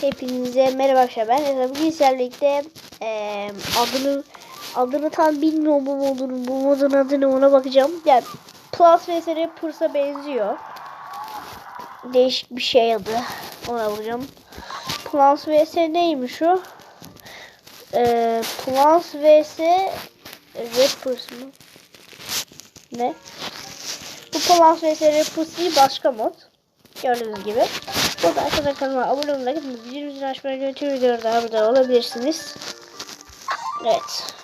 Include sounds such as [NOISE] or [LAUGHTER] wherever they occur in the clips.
Hepinize merhaba arkadaşlar. Ben Efe. Bugün sizlerle eee, adını adını tam bilmiyorum bu modun. Bu modun adını ona bakacağım. Yani Plus vs Purs'a benziyor. Değişik bir şey adı. Ona bakacağım. Plus vs neymiş o? Eee Plus vs Rappers mı? Ne? Bu Plus vs Rappers değil başka mod. Gördüğünüz gibi. Burada arkadaşlar kanalıma abone olarak videomuzu açmaya götür videolarda burada olabilirsiniz. Evet.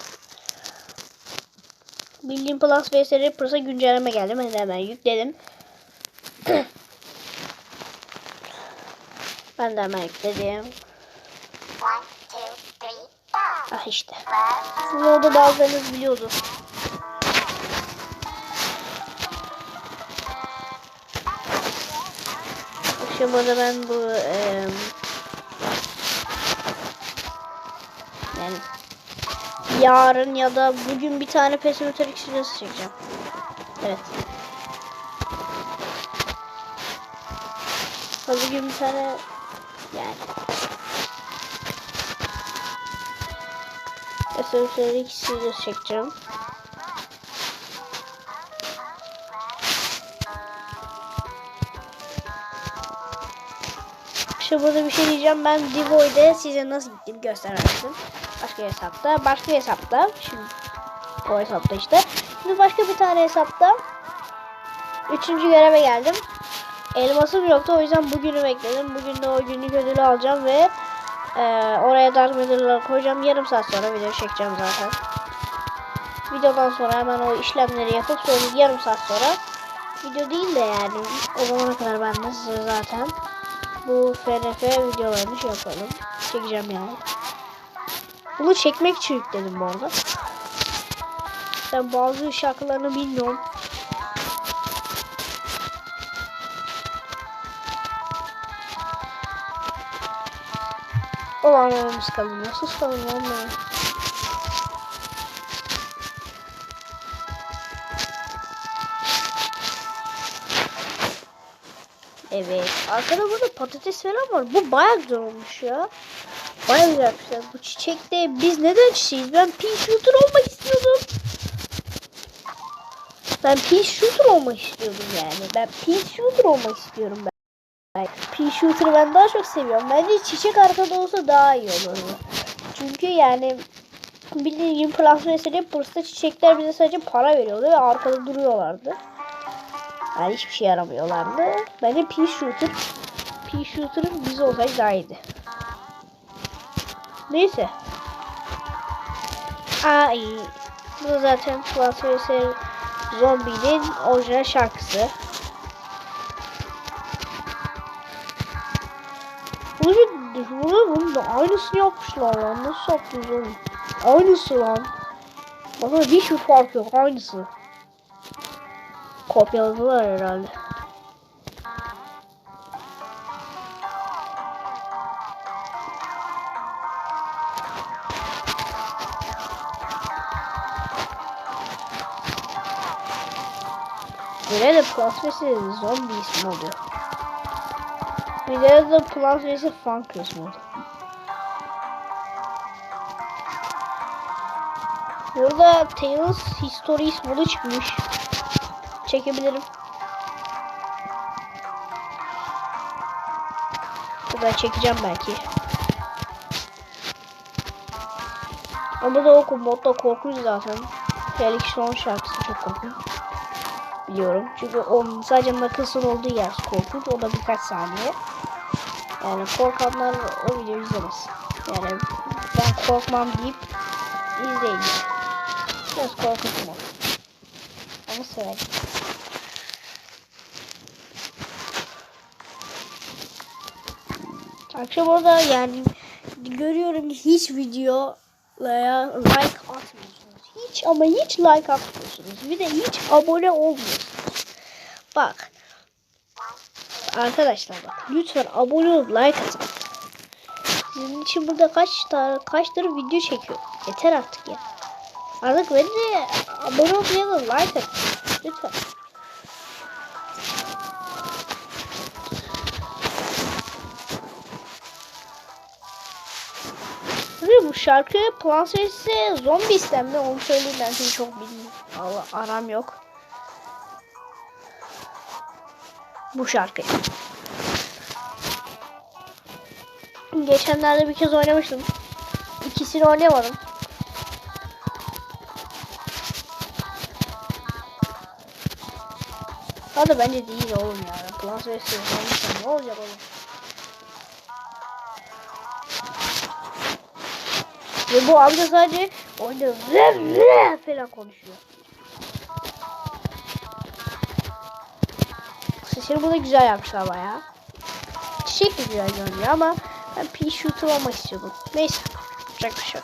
Bildiğim Plus vs Reapers'a güncelleme geldi. Ben hemen yükledim. [CLEARS THROAT] ben de hemen yükledim. Ah işte. Bu modu bazılarınız biliyordur. Aşamada ben bu eee yani yarın ya da bugün bir tane pesimetrik videosu çekeceğim. Evet. Bugün bir tane yani pesimetrik videosu çekeceğim. Şimdi burada bir şey diyeceğim. Ben Divo'yda size nasıl gittiğimi göstermiştim. Başka hesapta. Başka hesapta. Şimdi o hesapta işte. Şimdi başka bir tane hesapta. Üçüncü göreve geldim. Elmasım yoktu. O yüzden bugünü bekledim. Bugün de o günlük ödülü alacağım ve e, oraya dark medal'ları koyacağım. Yarım saat sonra video çekeceğim zaten. Videodan sonra hemen o işlemleri yapıp sonra yarım saat sonra video değil de yani o zamana kadar ben de size zaten bu FNF videolarını şey yapalım. Çekeceğim yani. Bunu çekmek için yükledim bu arada. Ben bazı şarkılarını bilmiyorum. Olan olmamız kalın. Sus kalın olmuyor. Evet. Arkada burada patates falan var. Bu bayağı güzel olmuş ya. Bayağı güzel yapmışlar. Bu çiçekte biz neden çiçeğiz? Ben pea shooter olmak istiyordum. Ben pea shooter olmak istiyordum yani. Ben pea shooter olmak istiyorum ben. Pea shooter'ı ben daha çok seviyorum. Bence çiçek arkada olsa daha iyi olurdu. Çünkü yani bildiğin gibi Plus mesela Bursta çiçekler bize sadece para veriyordu ve arkada duruyorlardı. Yani hiçbir şey yaramıyorlardı. Bence pea shooter pea shooter'ın biz olsaydı daha iyiydi. Neyse. Ay. Bu da zaten Plus Zombie'nin orijinal şarkısı. Bunu bir bunu, bunu da aynısını yapmışlar lan. Nasıl yaptınız oğlum? Aynısı lan. Bakın hiçbir fark yok. Aynısı. Kopyaladılar herhalde. Böyle de Plus vs Zombie ismi. Bir de de Plus vs Funkers modu. Burada Tales Histories modu çıkmış. Çekebilirim. Burada çekeceğim belki. Ama da o modda korkunç zaten. Felix son şarkısı çok korkunç. Biliyorum. Çünkü onun sadece Knuckles'ın olduğu yer korkunç. O da birkaç saniye. Yani korkanlar o videoyu izlemez. Yani ben korkmam deyip izleyin. Biraz korkunç mod. Ama severim. Akşam orada yani görüyorum hiç videoya like atmıyorsunuz. Hiç ama hiç like atmıyorsunuz. Bir de hiç abone olmuyorsunuz. Bak. Arkadaşlar bak lütfen abone olup like atın. Sizin için burada kaç tane kaç tane video çekiyor. Yeter artık ya. Artık bence abone olup ya da like atın. Lütfen. Bu şarkı Plants vs Zombies'ten mi? Onu söyleyeyim ben çünkü çok bilmiyorum. Allah aram yok. Bu şarkı. Geçenlerde bir kez oynamıştım. İkisini oynayamadım. Hadi bence değil oğlum ya. Plants vs Zombies'ten ne olacak oğlum? Ve bu amca sadece oyunda zı zı falan konuşuyor. Sesini burada güzel yapmışlar bayağı. Çiçek de güzel görünüyor ama ben pea shooter olmak istiyordum. Neyse. Yapacak bir şey.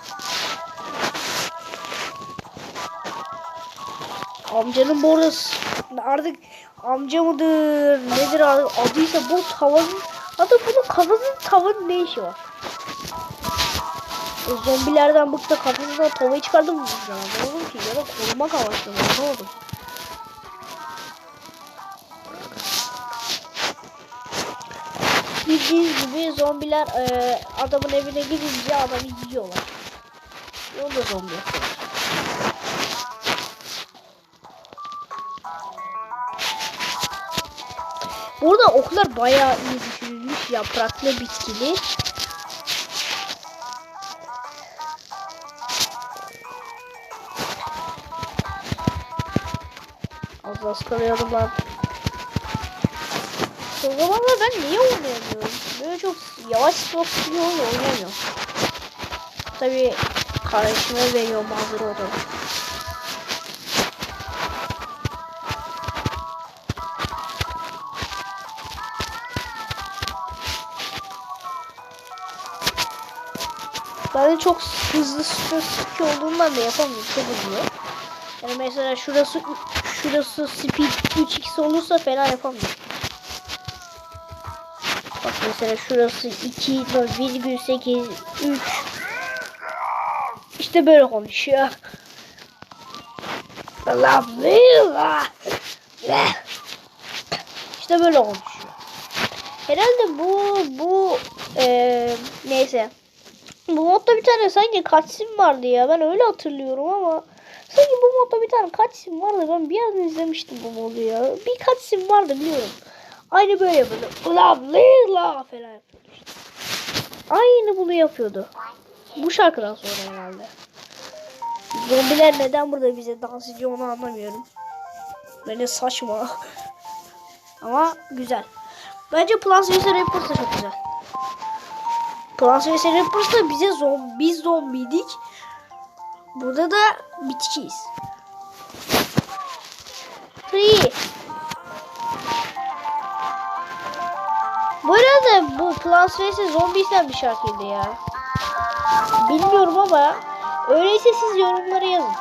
Amcanın s- artık amca mıdır nedir adı- adıysa bu tavanın adı bunun kafasının tavanın ne işi var? O zombilerden bıktı kafasından tavayı çıkardım mı? Anlamadım ki ya da korumak amaçlı? Anlamadım. Bildiğiniz gibi zombiler e, adamın evine gidince adamı yiyorlar. Onu da zombi. Burada oklar bayağı iyi düşünülmüş. Yapraklı, bitkili. Az kalıyordum lan. Zamanlar ben niye oynayamıyorum? Böyle çok yavaş oyun oynayamıyorum. Tabii kardeşime veriyorum hazır odamı. Ben çok hızlı sıkı olduğundan da yapamıyorum. Çok hızlı. Yani mesela şurası şurası speed 3x olursa fena yapamıyorum. Bak mesela şurası 2.8 3 İşte böyle konuşuyor. Lovely İşte böyle konuşuyor. Herhalde bu bu eee neyse. Bu modda bir tane sanki cutscene vardı ya. Ben öyle hatırlıyorum ama sanki bu modda bir tane cutscene vardı. Ben bir an izlemiştim bu modu ya. Bir cutscene vardı biliyorum. Aynı böyle yapıyordu. Lovely la falan. Aynı bunu yapıyordu. Bu şarkıdan sonra herhalde. Zombiler neden burada bize dans ediyor onu anlamıyorum. Bence saçma. [LAUGHS] Ama güzel. Bence Plants vs. Da çok güzel. Plants vs. Da bize zombi, zombiydik. Burada da bitkiyiz. Free. Bu arada bu Plants vs. Zombies'ten bir şarkıydı ya. Bilmiyorum ama öyleyse siz yorumlara yazın.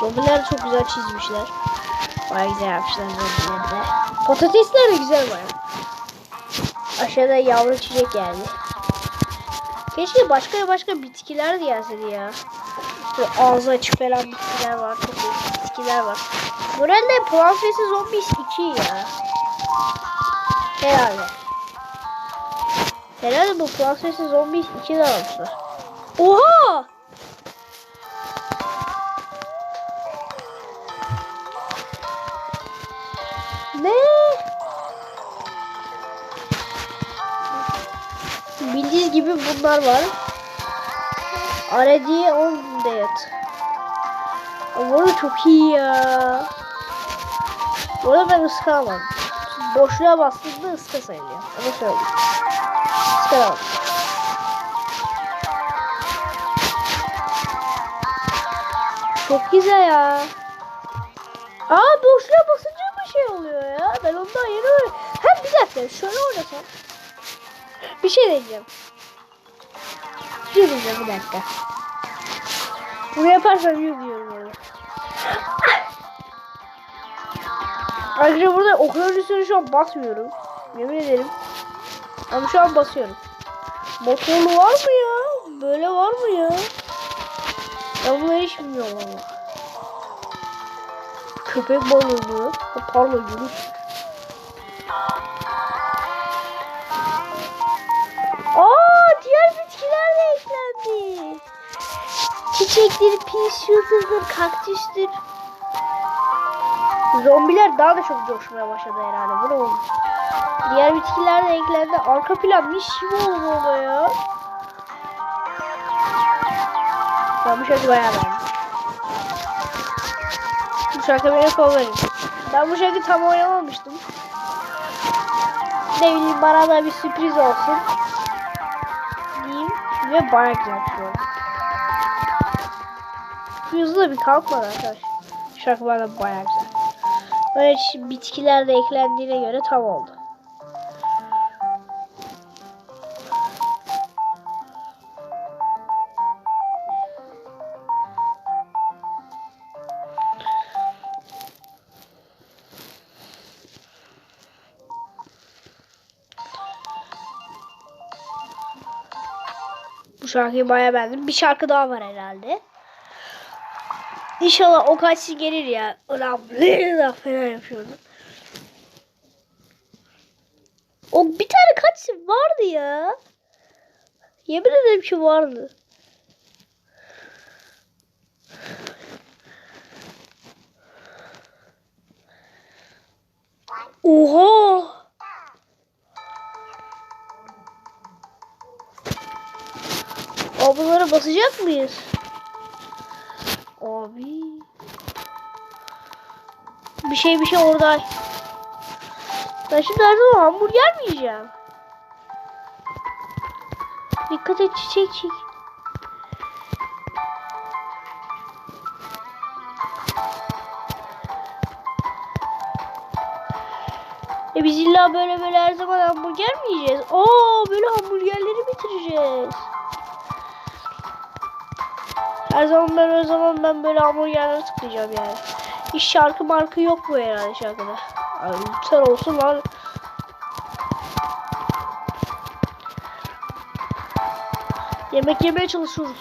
Zombiler çok güzel çizmişler. Baya güzel yapmışlar zombileri de. Patatesler de güzel baya. Aşağıda yavru çiçek geldi. Keşke başka başka bitkiler de gelseydi ya. Böyle ağzı açık falan bitkiler var. Çok iyi bitkiler var. Moralde Plan vs Zombies 2 ya. Herhalde. Herhalde bu Plan vs Zombies 2 de almışlar. Oha! Ne? Bildiğiniz gibi bunlar var. Arediye 10 evde yat. Allah'ım çok iyi ya. Bu arada ben ıskalamadım. Boşluğa bastığımda ıska sayılıyor. Onu söyleyeyim. Iskalamadım. Çok güzel ya. Aa boşluğa basınca bir şey oluyor ya. Ben ondan yeni öğrendim. Ha bir dakika şöyle oynasam. Bir şey diyeceğim. Bir şey diyeceğim bir dakika. Bunu yaparsam yürüyorum öyle. Ayrıca burada o kadar şu an basmıyorum. Yemin ederim. Ama şu an basıyorum. Motorlu var mı ya? Böyle var mı ya? Ben bunu hiç bilmiyorum ama. Köpek balığı. Pardon yunus. Çiçektir, pis yıldızdır, kaktüstür. Zombiler daha da çok coşmaya başladı herhalde. Bu ne olmuş? Diğer bitkiler de eklendi. Arka plan mis gibi oldu orada ya. Ben bu şarkı bayağı beğendim. Bu şarkı benim favorim. Ben bu şarkıyı tam oynamamıştım. Ne bileyim bana da bir sürpriz olsun. Diyeyim ve bayağı güzel bir şey oldu. Hızlı da bir kalkmadı arkadaşlar. Şarkı bana bayağı güzel. Böyle bitkiler de eklendiğine göre tam oldu. Bu şarkıyı bayağı beğendim. Bir şarkı daha var herhalde. İnşallah o kaçsı gelir ya. Ulan da fena yapıyordu. O bir tane kaçsı vardı ya. Yemin ederim ki vardı. Oha! Ablalara basacak mıyız? Abi. Bir şey bir şey orada. Ben şimdi her zaman hamburger mi yiyeceğim? Dikkat et çiçek çiçek. E biz illa böyle böyle her zaman hamburger mi yiyeceğiz? Oo böyle hamburgerleri bitireceğiz. Her zaman ben o zaman ben böyle hamburgerleri tıklayacağım yani. Hiç şarkı markı yok bu herhalde şarkıda. Ay, lütfen olsun lan. Yemek yemeye çalışıyoruz.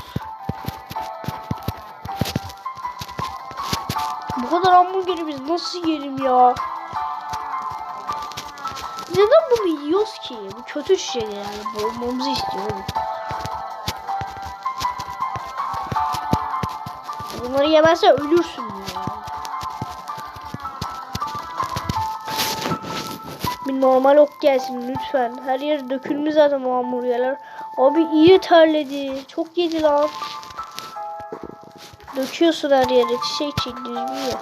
Bu kadar hamburgeri biz nasıl yiyelim ya? Neden bunu yiyoruz ki? Bu kötü şey yani. Boğulmamızı istiyor. Bunları yemezsen ölürsün ya. Bir normal ok gelsin lütfen. Her yer dökülmüş zaten o hamburgerler. Abi iyi terledi. Çok yedi lan. Döküyorsun her yere. Çiçek düzgün ya.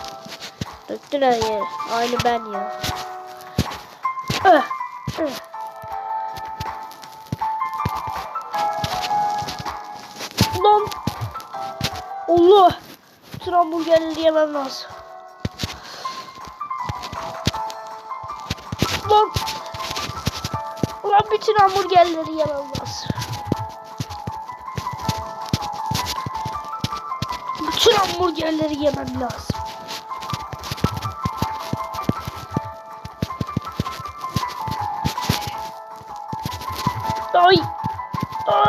Döktün her yere. Aynı ben ya. Öh, öh. Allah. Bütün hamburgerleri yemem lazım. Lan. Ulan bütün hamburgerleri yemem lazım. Bütün hamburgerleri yemem lazım. Ay. Aa,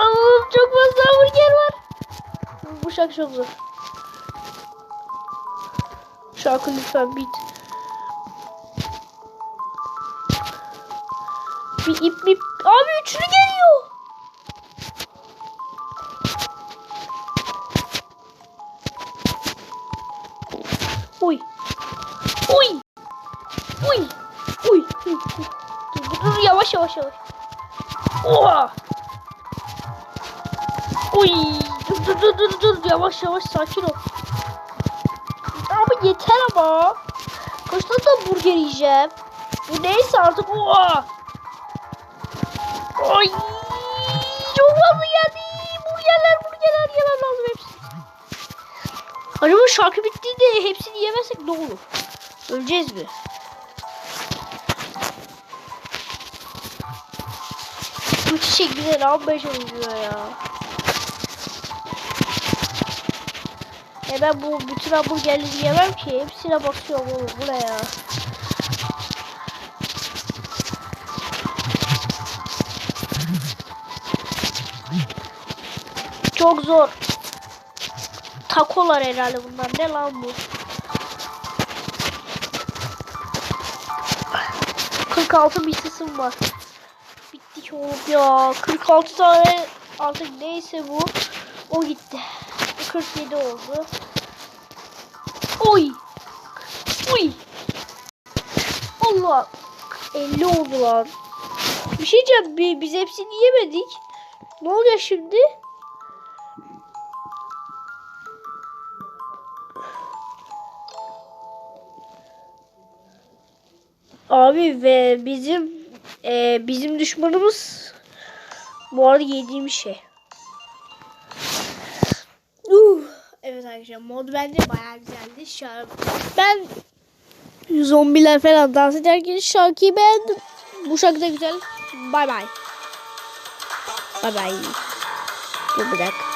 çok fazla hamburger var. Bu şarkı çok zor. Şarkı lütfen bit. Bir ip ip. Abi üçlü geliyor. Uy. Uy. Uy. Uy. Dur, dur, yavaş yavaş yavaş. Oha. Uy. Dur dur dur dur dur. Yavaş yavaş sakin ol. Yeter ama. Kaç tane burger yiyeceğim? Bu neyse artık. Oha. Ay. Çok fazla geldi. Burgerler burgerler yemem lazım hepsini. Acaba şarkı bittiğinde hepsini yemezsek ne olur? Öleceğiz mi? Bu çiçek bize ne yapmaya çalışıyor ya? E ben bu bütün hamburgerleri yemem ki. Hepsine bakıyorum oğlum. Bu ne ya? Çok zor. Takolar herhalde bunlar. Ne lan bu? 46 bir sesim var. Bittik oğlum ya. 46 tane artık neyse bu. O gitti. 47 oldu. Oy. Oy. Allah. 50 oldu lan. Bir şey diyeceğim. bi- Biz hepsini yemedik. Ne olacak şimdi? Abi ve bizim e, bizim düşmanımız bu arada yediğim şey. Arkadaşlar mod bence bayağı güzeldi. An ben zombiler falan dans ederken şarkıyı beğendim. Bu şarkı da güzel. Bay bay. Bay bay. Dur bir dakika.